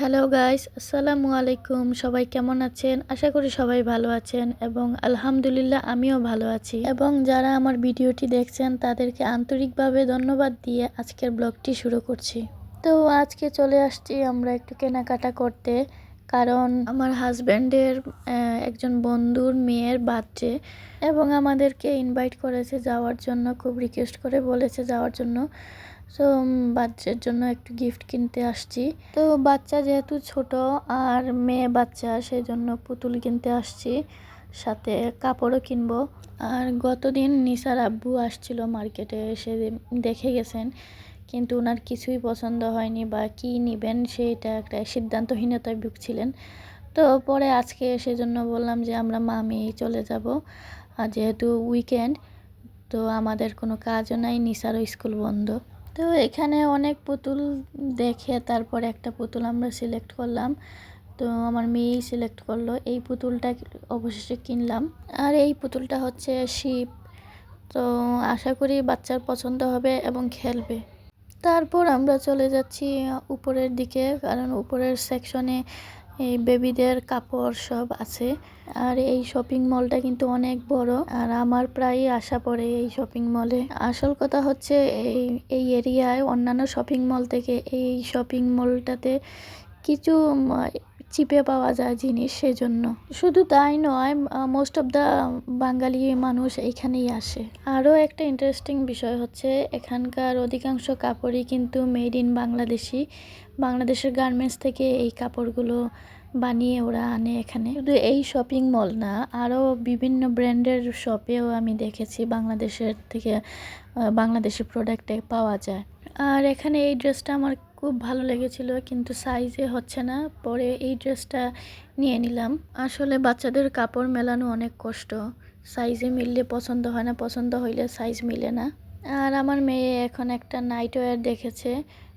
Hello guys আসসালামু আলাইকুম সবাই কেমন আছেন? আশা করি সবাই ভালো আছেন এবং আলহামদুলিল্লাহ আমিও ভালো আছি। এবং যারা আমার ভিডিওটি দেখছেন, তাদেরকে আন্তরিকভাবে ধন্যবাদ দিয়ে আজকের ব্লগটি শুরু করছি। তো আজকে চলে আসছি আমরা একটু কেনাকাটা করতে। কারণ আমার হাজব্যান্ডের একজন বন্ধুর মেয়ের বার্থডে এবং আমাদেরকে ইনভাইট করেছে যাওয়ার জন্য, খুব রিকোয়েস্ট করে বলেছে যাওয়ার জন্য। সো বাচ্চার জন্য একটু গিফট কিনতে আসছি। তো বাচ্চা যেহেতু ছোট আর মেয়ে বাচ্চা সেই জন্য পুতুল কিনতে আসছি। সাথে কাপড়ও কিনবো। আর গতদিন নিসার আব্বু আসছিল মার্কেটে, এসে দেখে গেছেন। কিন্তু ওনার কিছুই পছন্দ হয়নি বা কী নেবেন, সেটা একটা সিদ্ধান্তহীনতায় ভুগছিলেন। তো পরে আজকে সেজন্য বললাম যে, আমরা মামি চলে যাব। আর যেহেতু উইকেন্ড তো আমাদের কোনো কাজও নাই, নিসারও স্কুল বন্ধ। তো এখানে অনেক পুতুল দেখে তারপরে একটা পুতুল আমরা সিলেক্ট করলাম। তো আমার মেয়েই সিলেক্ট করল। এই পুতুলটা অবশেষে কিনলাম। আর এই পুতুলটা হচ্ছে শিপ তো আশা করি বাচ্চার পছন্দ হবে এবং খেলবে। তারপর আমরা চলে যাচ্ছি উপরের দিকে, কারণ উপরের সেকশনে এই বেবিদের কাপড় সব আছে। আর এই শপিং মলটা কিন্তু অনেক বড়। আর আমার প্রায় আশা পড়ে এই শপিং মলে আসল কথা হচ্ছে এই এই এরিয়ায় অন্যান্য শপিং মল থেকে এই শপিং মলটাতে কিছু চিপে পাওয়া যায় জিনিস সেজন্য। শুধু তাই নয় মোস্ট অফ দ্য বাঙালি মানুষ এইখানেই আসে। আরও একটা ইন্টারেস্টিং বিষয় হচ্ছে, এখানকার অধিকাংশ কাপড়ই কিন্তু মেড ইন বাংলাদেশি। বাংলাদেশের গার্মেন্টস থেকে এই কাপড়গুলো বানিয়ে ওরা আনে এখানে। শুধু এই শপিং মল না, আরও বিভিন্ন ব্র্যান্ডের শপেও আমি দেখেছি বাংলাদেশের থেকে বাংলাদেশি প্রোডাক্টে পাওয়া যায়। আর এখানে এই ড্রেসটা আমার খুব ভালো লেগেছিল কিন্তু সাইজে হচ্ছে না। পরে এই ড্রেসটা নিয়ে নিলাম। আসলে বাচ্চাদের কাপড় মেলানো অনেক কষ্ট। সাইজে মিললে পছন্দ হয় না পছন্দ হইলে সাইজ মিলে না। আর আমার মেয়ে এখন একটা নাইট ওয়্যার দেখেছে।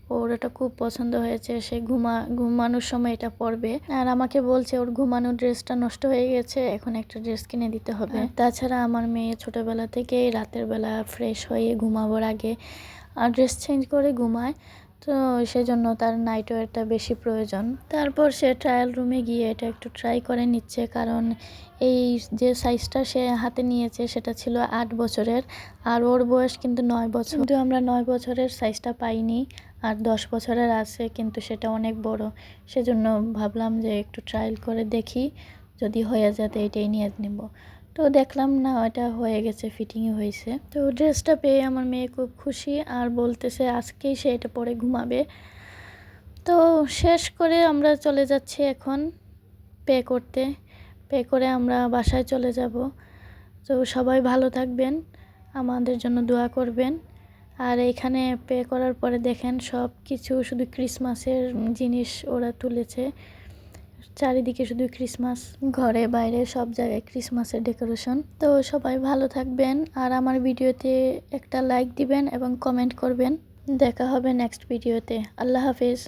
ওর এটা খুব পছন্দ হয়েছে সে ঘুমা ঘুমানোর সময় এটা পরবে। আর আমাকে বলছে ওর ঘুমানোর ড্রেসটা নষ্ট হয়ে গেছে এখন একটা ড্রেস কিনে দিতে হবে। তাছাড়া আমার মেয়ে ছোটবেলা থেকে রাতের বেলা ফ্রেশ হয়ে ঘুমাবার আগে ড্রেস চেঞ্জ করে ঘুমায়। তো সেজন্য তার নাইটওয়্যারটা বেশি প্রয়োজন। তারপর সে ট্রায়াল রুমে গিয়ে এটা একটু ট্রাই করে নিচ্ছে। কারণ এই যে সাইজটা সে হাতে নিয়েছে, সেটা ছিল আট বছরের। আর ওর বয়স কিন্তু নয় বছর। কিন্তু আমরা নয় বছরের সাইজটা পাইনি। আর দশ বছরের আছে, কিন্তু সেটা অনেক বড়। সেজন্য ভাবলাম যে একটু ট্রায়াল করে দেখি। যদি হয়ে যাতে এটাই নিয়ে নেব। তো দেখলাম না ওটা হয়ে গেছে ফিটিংই হয়েছে। তো ড্রেসটা পেয়ে আমার মেয়ে খুব খুশি আর বলতেছে আজকেই সে এটা পরে ঘুমাবে। তো শেষ করে আমরা চলে যাচ্ছি এখন পে করতে। পে করে আমরা বাসায় চলে যাব। তো সবাই ভালো থাকবেন, আমাদের জন্য দোয়া করবেন। আর এখানে পে করার পরে দেখেন সব কিছু শুধু ক্রিসমাসের জিনিস ওরা তুলেছে। চারিদিকে শুধু ক্রিসমাস ঘরে, বাইরে সব জায়গায় ক্রিসমাসের ডেকোরেশন তো সবাই ভালো থাকবেন আর আমার ভিডিওতে একটা লাইক দিবেন এবং কমেন্ট করবেন। দেখা হবে নেক্সট ভিডিওতে আল্লাহ হাফিজ।